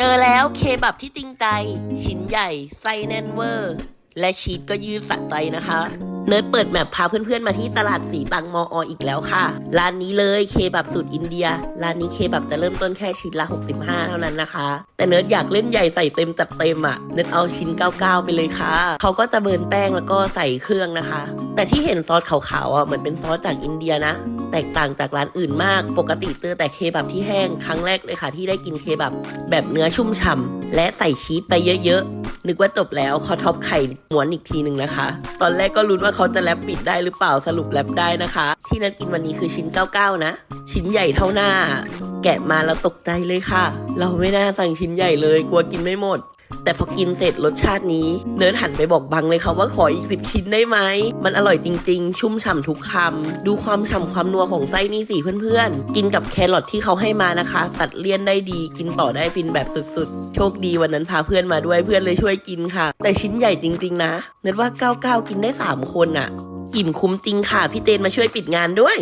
เจอแล้วเคบับที่จริงใจ ชิ้นใหญ่ ไส้แน่นเวอร์ และชีสก็ยืดสะใจนะคะ เนิร์ดเปิดแมปพาเพื่อนๆมาที่ตลาดสีบางมอออีกแล้วค่ะ ร้านนี้เลยเคบับสูตรอินเดีย ร้านนี้เคบับจะเริ่มต้นแค่ชิ้นละ 65 เท่านั้นนะคะ แต่เนิร์ดอยากเล่นใหญ่ใส่เต็มจัดเต็มอะ เนิร์ดเอาชิ้น 99 ไปเลยค่ะ เขาก็จะเบิร์นแป้งแล้วก็ใส่เครื่องนะคะ แต่ที่เห็นซอสขาวๆอะเหมือนเป็นซอสจากอินเดียนะ แตกต่างจากร้านอื่นมาก ปกติเจอแต่เคบับที่แห้ง ครั้งแรกเลยค่ะ ที่ได้กินเคบับแบบเนื้อชุ่มฉ่ำ และใส่ชีสไปเยอะๆ นึกว่าจบแล้วเขาท็อปไข่หมวนอีกทีหนึ่งนะคะ ตอนแรกก็ลุ้นว่าเขาจะแรปปิดได้หรือเปล่าสรุปแรปได้นะคะ ที่นัดกินวันนี้คือชิ้น 99 นะ ชิ้นใหญ่เท่าหน้า แกะมาแล้วตกใจเลยค่ะ เราไม่น่าสั่งชิ้นใหญ่เลย กลัวกินไม่หมด แต่พอกินเสร็จรสชาตินี้ เนิร์ดหันไปบอกบังเลยค่ะว่าขออีกสิบชิ้นได้ไหม มันอร่อยจริง ๆ ชุ่มฉ่ำทุกคำดูความฉ่ำความนัวของไส้นี่สิเพื่อนๆ กินกับแครอทที่เขาให้มานะคะ ตัดเลี่ยนได้ดี กินต่อได้ฟินแบบสุดๆ โชคดีวันนั้นพาเพื่อนมาด้วยเพื่อนเลยช่วยกินค่ะ แต่ชิ้นใหญ่จริง ๆ นะ เนิร์ดว่า99กินได้ 3 คนอะ่ะ อิ่มคุ้มจริงค่ะพี่เจนมาช่วยปิดงานด้วย